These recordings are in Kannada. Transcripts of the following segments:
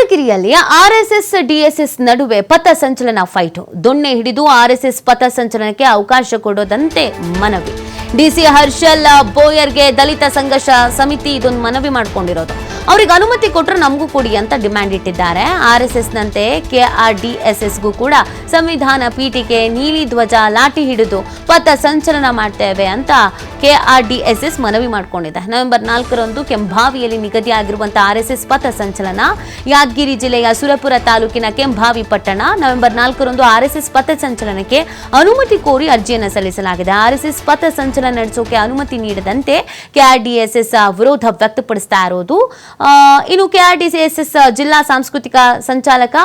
ಯಾದಗಿರಿಯಲ್ಲಿ ಆರ್ಎಸ್ಎಸ್ ಡಿಎಸ್ಎಸ್ ನಡುವೆ ಪಥ ಸಂಚಲನ ಫೈಟ್. ದೊಣ್ಣೆ ಹಿಡಿದು ಆರ್ಎಸ್ಎಸ್ ಪಥ ಸಂಚಲನಕ್ಕೆ ಅವಕಾಶ ಕೊಡೋದಂತೆ ಮನವಿ. ಡಿಸಿ ಹರ್ಷಲ್ ಬೋಯರ್ಗೆ ದಲಿತ ಸಂಘರ್ಷ ಸಮಿತಿ ಇದೊಂದು ಮನವಿ ಮಾಡ್ಕೊಂಡಿರೋದು. ಅವ್ರಿಗೆ ಅನುಮತಿ ಕೊಟ್ಟರೆ ನಮಗೂ ಕೊಡಿ ಅಂತ ಡಿಮ್ಯಾಂಡ್ ಇಟ್ಟಿದ್ದಾರೆ. ಆರ್ ಎಸ್ ಎಸ್ನಂತೆ ಕೆ ಆರ್ ಡಿ ಎಸ್ ಎಸ್ಗೂ ಕೂಡ ಸಂವಿಧಾನ ಪೀಠಿಕೆ ನೀಲಿ ಧ್ವಜ ಲಾಠಿ ಹಿಡಿದು ಪಥ ಸಂಚಲನ ಮಾಡ್ತೇವೆ ಅಂತ K R D S S ಮನವಿ ಮಾಡಿಕೊಂಡಿದೆ. ನವೆಂಬರ್ ನಾಲ್ಕರಂದು ಕೆಂಭಾವಿಯಲ್ಲಿ ನಿಗದಿಯಾಗಿರುವಂತಹ ಆರ್ಎಸ್ಎಸ್ ಎಸ್ ಎಸ್ ಪಥ ಸಂಚಲನ, ಯಾದಗಿರಿ ಜಿಲ್ಲೆಯ ಸುರಪುರ ತಾಲೂಕಿನ ಕೆಂಭಾವಿ ಪಟ್ಟಣ, ನವೆಂಬರ್ ನಾಲ್ಕರಂದು ಆರ್ಎಸ್ಎಸ್ ಎಸ್ ಎಸ್ ಪಥ ಸಂಚಲನಕ್ಕೆ ಅನುಮತಿ ಕೋರಿ ಅರ್ಜಿಯನ್ನು ಸಲ್ಲಿಸಲಾಗಿದೆ. ಆರ್ಎಸ್ಎಸ್ ಎಸ್ ಎಸ್ ಪಥ ಸಂಚಲನ ನಡೆಸೋಕೆ ಅನುಮತಿ ನೀಡದಂತೆ ಕೆಆರ್ಡಿಎಸ್ಎಸ್ ವಿರೋಧ ವ್ಯಕ್ತಪಡಿಸ್ತಾ ಇರೋದು. ಇನ್ನು ಕೆಆರ್ಡಿಎಸ್ಎಸ್ ಜಿಲ್ಲಾ ಸಾಂಸ್ಕೃತಿಕ ಸಂಚಾಲಕ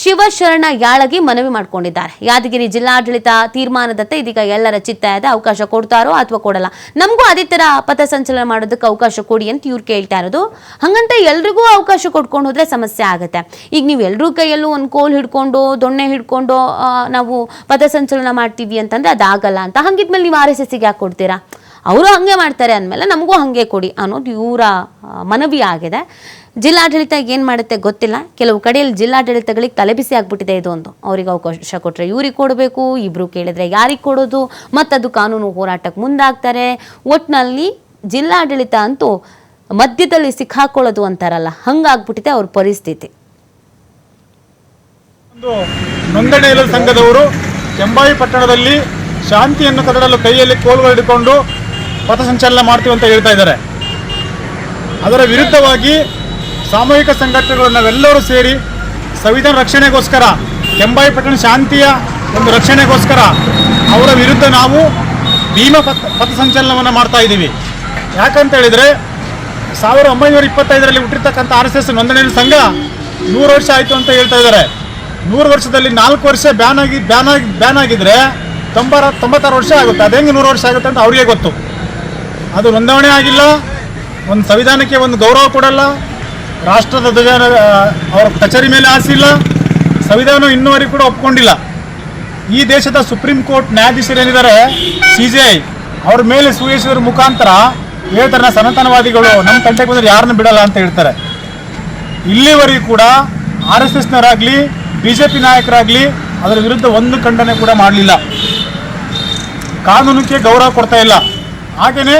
ಶಿವಶರಣ ಯಾಳಗಿ ಮನವಿ ಮಾಡಿಕೊಂಡಿದ್ದಾರೆ. ಯಾದಗಿರಿ ಜಿಲ್ಲಾಡಳಿತ ತೀರ್ಮಾನದತ್ತ ಇದೀಗ ಎಲ್ಲರ ಚಿತ್ತ ಇದೆ. ಅವಕಾಶ ಕೊಡ್ತಾರೋ ಅಥವಾ ಕೊಡಲ್ಲ? ನಮಗೂ ಅದೇ ತರ ಪಥಸಂಚಲನ ಮಾಡೋದಕ್ಕೆ ಅವಕಾಶ ಕೊಡಿ ಅಂತ ಇವ್ರು ಕೇಳ್ತಾ ಇರೋದು. ಹಂಗಂತ ಎಲ್ರಿಗೂ ಅವಕಾಶ ಕೊಡ್ಕೊಂಡು ಹೋದ್ರೆ ಸಮಸ್ಯೆ ಆಗುತ್ತೆ. ಈಗ ನೀವು ಎಲ್ಲರೂ ಕೈಯಲ್ಲೂ ಒಂದು ಕೋಲ್ ಹಿಡ್ಕೊಂಡು, ದೊಣ್ಣೆ ಹಿಡ್ಕೊಂಡು ನಾವು ನಾವು ಪಥಸಂಚಲನ ಮಾಡ್ತೀವಿ ಅಂತಂದ್ರೆ ಅದಾಗಲ್ಲ ಅಂತ. ಹಂಗಿದ್ಮೇಲೆ ನೀವು ಆರ್ ಎಸ್ ಎಸ್ಸಿಗೆ ಯಾಕೆ ಕೊಡ್ತೀರಾ? ಅವರು ಹಾಗೆ ಮಾಡ್ತಾರೆ ಅಂದಮೇಲೆ ನಮಗೂ ಹಾಗೆ ಕೊಡಿ ಅನ್ನೋದು ಇವರ ಮನವಿ ಆಗಿದೆ. ಜಿಲ್ಲಾಡಳಿತ ಏನು ಮಾಡುತ್ತೆ ಗೊತ್ತಿಲ್ಲ. ಕೆಲವು ಕಡೆಯಲ್ಲಿ ಜಿಲ್ಲಾಡಳಿತಗಳಿಗೆ ತಲೆಬಿಸಿ ಆಗ್ಬಿಟ್ಟಿದೆ ಇದೊಂದು ಅವ್ರಿಗೆ ಅವಕಾಶ ಕೊಟ್ಟರೆ ಇವ್ರಿಗೆ ಕೊಡಬೇಕು ಇಬ್ಬರು ಕೇಳಿದ್ರೆ ಯಾರಿಗೆ ಕೊಡೋದು, ಮತ್ತದು ಕಾನೂನು ಹೋರಾಟಕ್ಕೆ ಮುಂದಾಗ್ತಾರೆ. ಒಟ್ಟಿನಲ್ಲಿ ಜಿಲ್ಲಾಡಳಿತ ಅಂತೂ ಮಧ್ಯದಲ್ಲಿ ಸಿಕ್ಕಾಕೊಳ್ಳೋದು ಅಂತಾರಲ್ಲ, ಹಂಗಾಗ್ಬಿಟ್ಟಿದೆ ಅವ್ರ ಪರಿಸ್ಥಿತಿ. ಒಂದು ನೋಂದಣಿ ಸಂಘದವರು, ಕೆಂಬಾಯಿ ಪಟ್ಟಣದಲ್ಲಿ ಶಾಂತಿಯನ್ನು ಕದಡಲು ಕೈಯಲ್ಲಿ ಕೋಲುಗಳು ಹಿಡಿಕೊಂಡು ಪಥಸಂಚಲನ ಮಾಡ್ತೀವಿ ಅಂತ ಹೇಳ್ತಾ ಇದ್ದಾರೆ. ಅದರ ವಿರುದ್ಧವಾಗಿ ಸಾಮೂಹಿಕ ಸಂಘಟನೆಗಳು ನಾವೆಲ್ಲರೂ ಸೇರಿ ಸಂವಿಧಾನ ರಕ್ಷಣೆಗೋಸ್ಕರ ಕೆಂಬಾಯಿ ಪಟ್ಟಣ ಶಾಂತಿಯ ಒಂದು ರಕ್ಷಣೆಗೋಸ್ಕರ ಅವರ ವಿರುದ್ಧ ನಾವು ಭೀಮ ಪಥ, ಪಥಸಂಚಲನವನ್ನು ಮಾಡ್ತಾ ಇದ್ದೀವಿ. ಯಾಕಂತ ಹೇಳಿದರೆ, ಸಾವಿರದ ಒಂಬೈನೂರ ಇಪ್ಪತ್ತೈದರಲ್ಲಿ ಹುಟ್ಟಿರ್ತಕ್ಕಂಥ ಆರ್ ಎಸ್ ಎಸ್ ನೋಂದಣಿ ಸಂಘ ನೂರು ವರ್ಷ ಆಯಿತು ಅಂತ ಹೇಳ್ತಾ ಇದ್ದಾರೆ. ನೂರು ವರ್ಷದಲ್ಲಿ ನಾಲ್ಕು ವರ್ಷ ಬ್ಯಾನ್ ಆಗಿ ಬ್ಯಾನ್ ಆಗಿ, ಬ್ಯಾನ್ ಆಗಿದ್ರೆ ತೊಂಬರ, ತೊಂಬತ್ತಾರು ವರ್ಷ ಆಗುತ್ತೆ. ಅದೇ ನೂರು ವರ್ಷ ಆಗುತ್ತೆ ಅಂತ ಅವರಿಗೆ ಗೊತ್ತು. ಅದು ನೋಂದಣಿ ಆಗಿಲ್ಲ. ಒಂದು ಸಂವಿಧಾನಕ್ಕೆ ಒಂದು ಗೌರವ ಕೊಡಲ್ಲ. ರಾಷ್ಟ್ರದ ಧ್ವಜ ಅವರ ಕಚೇರಿ ಮೇಲೆ ಆಸಿಲ್ಲ ಸಂವಿಧಾನ ಇನ್ನೂವರೆಗೂ ಕೂಡ ಒಪ್ಕೊಂಡಿಲ್ಲ. ಈ ದೇಶದ ಸುಪ್ರೀಂ ಕೋರ್ಟ್ ನ್ಯಾಯಾಧೀಶರು ಏನಿದ್ದಾರೆ? C J I. ಅವ್ರ ಮೇಲೆ ಸೂಯಿಸಿದ್ರ ಮುಖಾಂತರ ಹೇಳ್ತಾರೆ ಸನಾತನವಾದಿಗಳು, ನಮ್ಮ ತಂಟೆಗೆ ಬಂದರೆ ಯಾರನ್ನು ಬಿಡಲ್ಲ ಅಂತ ಹೇಳ್ತಾರೆ. ಇಲ್ಲಿವರೆಗೂ ಕೂಡ ಆರ್ ಎಸ್ ಎಸ್ನವರಾಗಲಿ, ಬಿ ಜೆ ಪಿ ನಾಯಕರಾಗಲಿ ಅದರ ವಿರುದ್ಧ ಒಂದು ಖಂಡನೆ ಕೂಡ ಮಾಡಲಿಲ್ಲ. ಕಾನೂನಕ್ಕೆ ಗೌರವ ಕೊಡ್ತಾ ಇಲ್ಲ. ಹಾಗೆಯೇ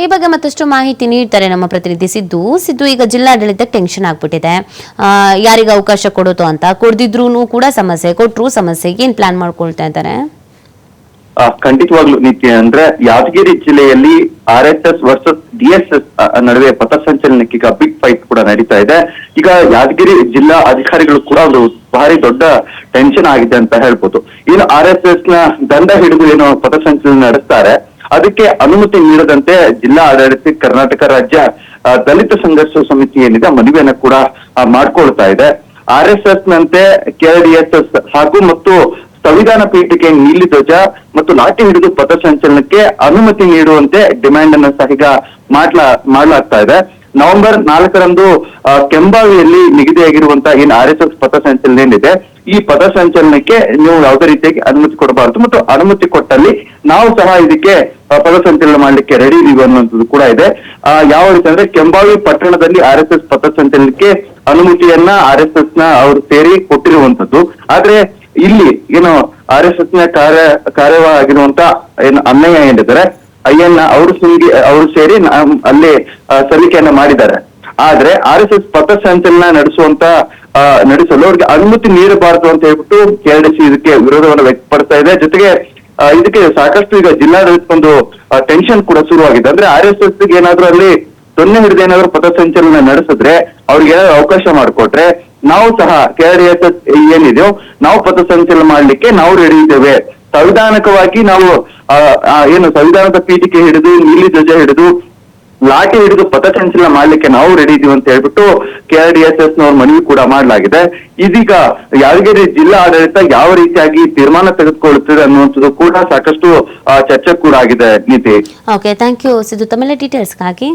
ಈ ಬಗ್ಗೆ ಮತ್ತಷ್ಟು ಮಾಹಿತಿ ನೀಡ್ತಾರೆ ನಮ್ಮ ಪ್ರತಿನಿಧಿ ಸಿದ್ದು. ಸಿದ್ದು, ಈಗ ಜಿಲ್ಲಾಡಳಿತ ಟೆನ್ಷನ್ ಆಗ್ಬಿಟ್ಟಿದೆ. ಯಾರಿಗ ಅವಕಾಶ ಕೊಡೋದು ಅಂತ. ಕೊಡದಿದ್ರು ಕೂಡ ಸಮಸ್ಯೆ ಕೊಟ್ಟರು ಸಮಸ್ಯೆ. ಏನ್ ಪ್ಲಾನ್ ಮಾಡ್ಕೊಳ್ತಾ ಇದ್ದಾರೆ? ಖಂಡಿತವಾಗ್ಲು ನಿತ್ಯ ಅಂದ್ರೆ ಯಾದಗಿರಿ ಜಿಲ್ಲೆಯಲ್ಲಿ R S S versus DSS S S ನಡುವೆ ಪಥಸಂಚಲನಕ್ಕೆ ಈಗ ಬಿಗ್ ಫೈಟ್ ಕೂಡ ನಡೀತಾ ಇದೆ. ಈಗ ಯಾದಗಿರಿ ಜಿಲ್ಲಾ ಅಧಿಕಾರಿಗಳು ಕೂಡ ಒಂದು ಭಾರಿ ದೊಡ್ಡ ಟೆನ್ಷನ್ ಆಗಿದೆ ಅಂತ ಹೇಳ್ಬೋದು. ಇನ್ನು ಆರ್ ಎಸ್ ಎಸ್ನ ದಂಡ ಹಿಡಿದು ಏನು ಪಥಸಂಚಲನ ನಡೆಸ್ತಾರೆ. ಅದಕ್ಕೆ ಅನುಮತಿ ನೀಡದಂತೆ ಜಿಲ್ಲಾ ಆಡಳಿತ ಕರ್ನಾಟಕ ರಾಜ್ಯ ದಲಿತ ಸಂಘರ್ಷ ಸಮಿತಿ ಏನಿದೆ ಮನವಿಯನ್ನ ಕೂಡ ಮಾಡ್ಕೊಳ್ತಾ ಇದೆ. ಆರ್ ಎಸ್ ಎಸ್ ನಂತೆ ಕೆಡಿಎಸ್ ಹಾಗೂ ಮತ್ತು ಸಂವಿಧಾನ ಪೀಠಕ್ಕೆ ನೀಲಿ ಧ್ವಜ ಮತ್ತು ಲಾಠಿ ಹಿಡಿದು ಪಥಸಂಚಲನಕ್ಕೆ ಅನುಮತಿ ನೀಡುವಂತೆ ಡಿಮ್ಯಾಂಡ್ ಅನ್ನು ಸಹ ಈಗ ಮಾಡ್ಲಾ, ಮಾಡ್ಲಾಗ್ತಾ ಇದೆ. ನವೆಂಬರ್ ನಾಲ್ಕರಂದು ಕೆಂಬಾವಿಯಲ್ಲಿ ನಿಗದಿಯಾಗಿರುವಂತಹ ಏನು ಆರ್ ಎಸ್ ಎಸ್ ಪಥಸಂಚಲನ ಏನಿದೆ, ಈ ಪಥಸಂಚಲನಕ್ಕೆ ನೀವು ಯಾವುದೇ ರೀತಿಯಾಗಿ ಅನುಮತಿ ಕೊಡಬಾರದು ಮತ್ತು ಅನುಮತಿ ಕೊಟ್ಟಲ್ಲಿ ನಾವು ಸಹ ಇದಕ್ಕೆ ಪಥಸಂಚಲನ ಮಾಡ್ಲಿಕ್ಕೆ ರೆಡಿ ಇದೀವಿ ಅನ್ನುವಂಥದ್ದು ಕೂಡ ಇದೆ. ಯಾವ ರೀತಿ ಅಂದ್ರೆ ಕೆಂಬಾವಿ ಪಟ್ಟಣದಲ್ಲಿ ಆರ್ ಎಸ್ ಎಸ್ ಪಥಸಂಚಲನಕ್ಕೆ ಅನುಮತಿಯನ್ನ ಆರ್ ಎಸ್ ಎಸ್ನ ಅವರು ಸೇರಿ ಕೊಟ್ಟಿರುವಂತದ್ದು ಆದ್ರೆ ಇಲ್ಲಿ ಏನು ಆರ್ ಎಸ್ ಎಸ್ನ ಕಾರ್ಯ ಕಾರ್ಯವಾಗಿರುವಂತ ಏನು ಅನ್ಯಾಯ ಏನಿದ್ದಾರೆ ಅಯ್ಯನ್ನ ಅವರು ಸಿಂಗಿ ಅವರು ಸೇರಿ ಅಲ್ಲೇ ಸಲ್ಲಿಕೆಯನ್ನ ಮಾಡಿದ್ದಾರೆ. ಆದ್ರೆ ಆರ್ ಎಸ್ ಎಸ್ ಪಥಸಂಚಲನ ನಡೆಸುವಂತ ಆ, ನಡೆಸಲು ಅವ್ರಿಗೆ ಅನುಮತಿ ನೀಡಬಾರದು ಅಂತ ಹೇಳ್ಬಿಟ್ಟು ಕೆಆರ್ಡಿಸಿ ಇದಕ್ಕೆ ವಿರೋಧವನ್ನು ವ್ಯಕ್ತಪಡಿಸ್ತಾ ಇದೆ. ಜೊತೆಗೆ ಇದಕ್ಕೆ ಸಾಕಷ್ಟು ಈಗ ಜಿಲ್ಲಾಡಳಿತ ಒಂದು ಟೆನ್ಷನ್ ಕೂಡ ಶುರುವಾಗಿದೆ. ಅಂದ್ರೆ ಆರ್ ಎಸ್ ಎಸ್ ಏನಾದ್ರೂ ಅಲ್ಲಿ ದೊಣ್ಣೆ ಹಿಡಿದು ಏನಾದ್ರು ಪಥಸಂಚಲನ ನಡೆಸಿದ್ರೆ ಅವ್ರಿಗೆ ಏನಾದ್ರು ಅವಕಾಶ ಮಾಡಿಕೊಟ್ರೆ ನಾವು ಸಹ ಕೆಆರ್ಎಸ್ ಏನಿದೆಯೋ ನಾವು ಪಥಸಂಚಲನ ಮಾಡ್ಲಿಕ್ಕೆ ನಾವು ರೆಡಿ ಇದ್ದೇವೆ. ಸಂವಿಧಾನಿಕವಾಗಿ ನಾವು ಏನು ಸಂವಿಧಾನದ ಪೀಠಿಕೆ ಹಿಡಿದು, ನೀಲಿ ಧ್ವಜ ಹಿಡಿದು, ಲಾಠಿ ಹಿಡಿದು ಪಥಸಂಚಲನ ಮಾಡ್ಲಿಕ್ಕೆ ನಾವು ರೆಡಿ ಇದೀವಿ ಅಂತ ಹೇಳ್ಬಿಟ್ಟು ಕೆಆರ್ಡಿಎಸ್ಎಸ್ ನವ್ರ ಮನವಿ ಕೂಡ ಮಾಡಲಾಗಿದೆ. ಇದೀಗ ಯಾದಗಿರಿ ಜಿಲ್ಲಾ ಆಡಳಿತ ಯಾವ ರೀತಿಯಾಗಿ ತೀರ್ಮಾನ ತೆಗೆದುಕೊಳ್ಳುತ್ತದೆ ಅನ್ನುವಂಥದ್ದು ಕೂಡ ಸಾಕಷ್ಟು ಚರ್ಚೆ ಕೂಡ ಆಗಿದೆ ನೀತಿ ಓಕೆ ಥ್ಯಾಂಕ್ ಯು ಸಿದ್ದು. ತಮ್ಮೆಲ್ಲ ಡೀಟೇಲ್ಸ್ಗಾಗಿ